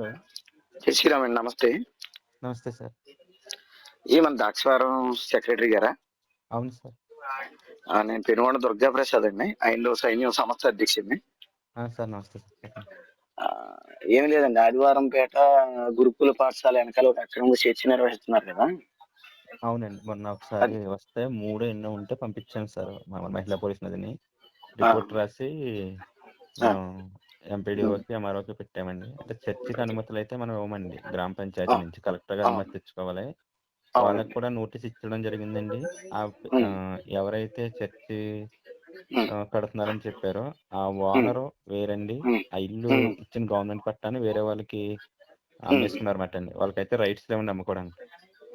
Hello. జై శ్రీరామ్ అండి నమస్తే. నమస్తే సార్. ఈ మన దాక్షవారం సెక్రటరీ గారా? అవును సార్. ఆ, నేను పెనుగొండ దుర్గా ప్రసాద్ అండి. ఐందో సైన్యం సంస్థ అధ్యక్షుడిని. ఆ, సార్ నమస్తే సార్. చెప్పండి. ఆ, ఏం లేదండి. ఆదివారం పేట గురుకుల పాఠశాల వెనకాల ఒక అక్రమ చర్చ నిర్వహిస్తున్నారు కదా. అవునండి. మొన్న ఒకసారి వస్తే మూడు ఎన్నో ఉంటే పంపించాను సార్ మా మహిళా పోలీస్ నదిని. రిపోర్ట్ రాసి మనం ఎంపీడీఓకి ఎంఆర్ఓకి పెట్టామండి. అంటే చర్చికి అనుమతులు అయితే మనం ఇవ్వమండి. గ్రామ పంచాయతీ. నుంచి కలెక్టర్గా ఆ. అనుమతి తెచ్చుకోవాలి. వాళ్ళకి కూడా నోటీస్ ఇచ్చడం జరిగిందండి. ఆ ఎవరైతే చర్చి కడుతున్నారని చెప్పారో ఆ ఓనరు వేరండి. ఆ ఇల్లు. ఇచ్చిన గవర్నమెంట్ పట్టాన్ని వేరే వాళ్ళకి అమ్మేసుకున్నారన్నమాట అండి వాళ్ళకైతే రైట్స్ లేవండి అమ్ముకోవడానికి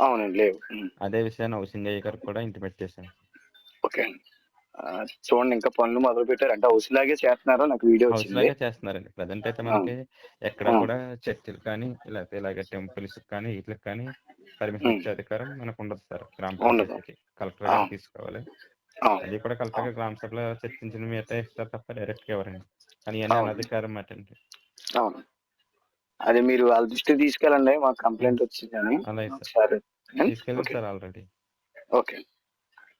అవునండి లేవు. అదే విషయాన్ని హౌసింగ్ గారికి కూడా ఇంటిమేట్ చేశాను ఓకే చూడండి ఇంకా పనులు మొదలు పెట్టారు. అంటే హౌస్ లాగే చేస్తున్నారు నాకు వీడియో హౌస్ వచ్చింది. లాగే చేస్తున్నారండి. ప్రజెంట్ అయితే మనకి ఎక్కడ. కూడా చర్చిలు కానీ లేకపోతే ఇలాగ టెంపుల్స్ కానీ వీటికి కానీ పర్మిషన్. ఇచ్చే అధికారం మనకు ఉండదు సార్. గ్రామ. పంచాయతీకి కలెక్టర్. గారు తీసుకోవాలి. అది కూడా కలెక్టర్ గారు గ్రామ సభలో చర్చించిన మీదే ఇస్తారు తప్ప డైరెక్ట్గా ఎవరండి? కానీ. అనధికారం మాట అండి అవును. అది మీరు వాళ్ళ దృష్టికి తీసుకెళ్ళండి. మాకు కంప్లైంట్ వచ్చిందని. అలాగే sir. Okay. Sir already okay.